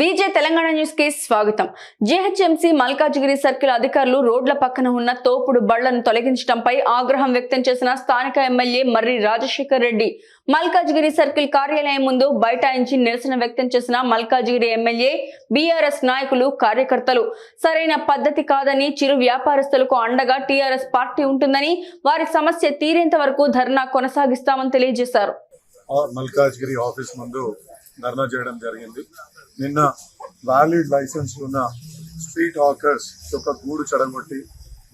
VJ Telangana న్యూస్కి స్వాగతం. GHMC Malkajgiri circle అధికారులు రోడ్ల పక్కన ఉన్న తోపుడు బళ్ళను తొలగించడంపై ఆగ్రహం వ్యక్తం చేసిన స్థానిక ఎమ్మెల్యే మర్రి రాజశేఖర్ రెడ్డి. మల్కాజిగిరి సర్కిల్ కార్యాలయం ముందు బైఠాయించి నిరసన వ్యక్తం చేసిన మల్కాజిగిరి ఎమ్మెల్యే బీఆర్ఎస్ నాయకులు కార్యకర్తలు. సరైన పద్ధతి కాదని చిరు వ్యాపారస్తులకు అండగా టీఆర్ఎస్ పార్టీ ఉంటుందని వారి సమస్య తీరేంత వరకు ధర్నా కొనసాగిస్తామని తెలియజేశారు. మల్కాజ్గిరి ఆఫీస్ ముందు ధర్నా చేయడం జరిగింది. నిన్న వ్యాలిడ్ లైసెన్స్ ఉన్న స్ట్రీట్ హాకర్స్ యొక్క గూడు చెడగొట్టి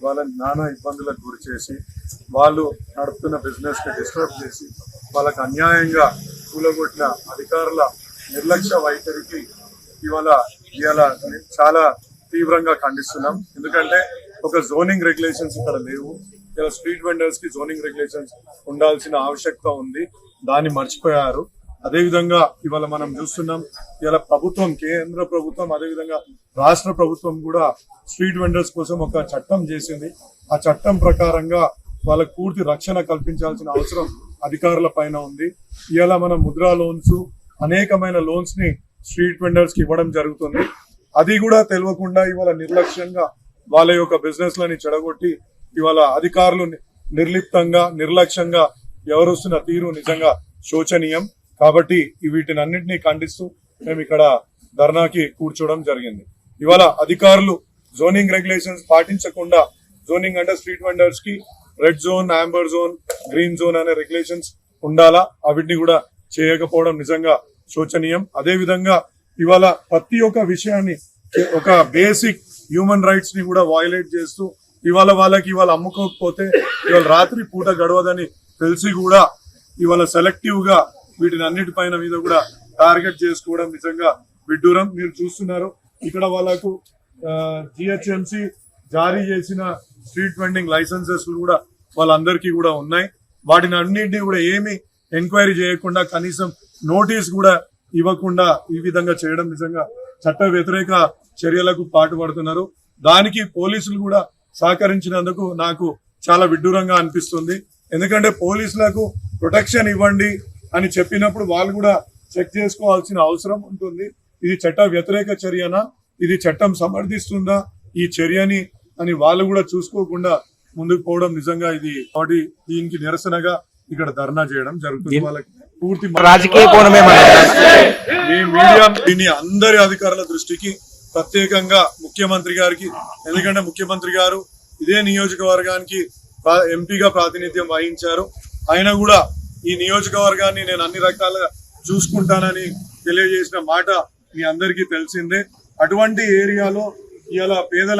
వాళ్ళని నానా ఇబ్బందులకు గురి చేసి వాళ్ళు నడుపుతున్న బిజినెస్ని డిస్టర్బ్ చేసి వాళ్ళకు అన్యాయంగా కూలగొట్టిన అధికారుల నిర్లక్ష్య వైఖరికి ఇవాళ ఇవాళ చాలా తీవ్రంగా ఖండిస్తున్నాం. ఎందుకంటే ఒక జోనింగ్ రెగ్యులేషన్స్ ఇక్కడ లేవు. ఇలా స్ట్రీట్ వెండర్స్కి జోనింగ్ రెగ్యులేషన్స్ ఉండాల్సిన ఆవశ్యకత ఉంది. దాన్ని మర్చిపోయారు. అదేవిధంగా ఇవాళ మనం చూస్తున్నాం ఇవాళ ప్రభుత్వం కేంద్ర ప్రభుత్వం అదేవిధంగా రాష్ట్ర ప్రభుత్వం కూడా స్ట్రీట్ వెండర్స్ కోసం ఒక చట్టం చేసింది. ఆ చట్టం ప్రకారంగా వాళ్ళకు పూర్తి రక్షణ కల్పించాల్సిన అవసరం అధికారుల పైన ఉంది. ఇవాళ మనం ముద్రా లోన్స్ అనేకమైన లోన్స్ని స్ట్రీట్ వెండర్స్కి ఇవ్వడం జరుగుతుంది. అది కూడా తెలియకుండా ఇవాళ నిర్లక్ష్యంగా వాళ్ళ యొక్క బిజినెస్ లని చెడగొట్టి ఇవాళ అధికారులు ని- నిర్లిప్తంగా నిర్లక్ష్యంగా వ్యవహరిస్తున్న తీరు నిజంగా శోచనీయం. కాబట్టి వీటిని అన్నింటినీ ఖండిస్తూ మేము ఇక్కడ ధర్నాకి కూర్చోవడం జరిగింది. ఇవాళ అధికారులు జోనింగ్ రెగ్యులేషన్స్ పాటించకుండా జోనింగ్ అంటే street వెండర్స్కి red zone amber zone green zone అనే రెగ్యులేషన్స్ ఉండాలా? అవిటిని కూడా చేయకపోవడం నిజంగా శోచనీయం. అదే విధంగా ఇవాళ ప్రతి ఒక్క విషయాన్ని ఒక బేసిక్ హ్యూమన్ రైట్స్ని కూడా వయలేట్ చేస్తూ ఇవాళ వాళ్ళకి ఇవాళ అమ్ముకోకపోతే ఇవాళ రాత్రి పూట గడవదని తెలిసి కూడా ఇవాళ సెలెక్టివ్గా వీటిని అన్నిటిపైన మీద కూడా టార్గెట్ చేసుకోవడం నిజంగా విడ్డూరం. మీరు చూస్తున్నారు ఇక్కడ వాళ్ళకు జిహెచ్ఎంసి జారీ చేసిన స్ట్రీట్ వెండింగ్ లైసెన్సెస్ కూడా వాళ్ళందరికీ కూడా ఉన్నాయి. వాటిని అన్నింటినీ కూడా ఏమి ఎంక్వైరీ చేయకుండా కనీసం నోటీస్ కూడా ఇవ్వకుండా ఈ విధంగా చేయడం నిజంగా చట్ట వ్యతిరేక చర్యలకు పాటుపడుతున్నారు. దానికి పోలీసులు కూడా సహకరించినందుకు నాకు చాలా విడ్డూరంగా అనిపిస్తుంది. ఎందుకంటే పోలీసులకు ప్రొటెక్షన్ ఇవ్వండి అని చెప్పినప్పుడు వాళ్ళు కూడా చెక్ చేసుకోవాల్సిన అవసరం ఉంటుంది. ఇది చట్ట వ్యతిరేక చర్యనా? ఇది చట్టం సమర్థిస్తుందా? ఈ చర్యని అని వాళ్ళు కూడా చూసుకోకుండా ముందుకు పోవడం నిజంగా ఇది కాబట్టి దీనికి నిరసనగా ఇక్కడ ధర్నా చేయడం జరుగుతుంది. వాళ్ళకి పూర్తి రాజకీయ కోణమే ఈ మీడియా దీన్ని అందరి అధికారుల దృష్టికి ప్రత్యేకంగా ముఖ్యమంత్రి గారికి ఎందుకంటే ముఖ్యమంత్రి గారు ఇదే నియోజకవర్గానికి ఎంపీగా ప్రాతినిధ్యం వహించారు. ఆయన కూడా ఈ నియోజకవర్గాన్ని నేను అన్ని రకాలుగా చూసుకుంటానని తెలియజేసిన మాట మీ అందరికీ తెలిసిందే. అటువంటి ఏరియాలో ఇలా పేదల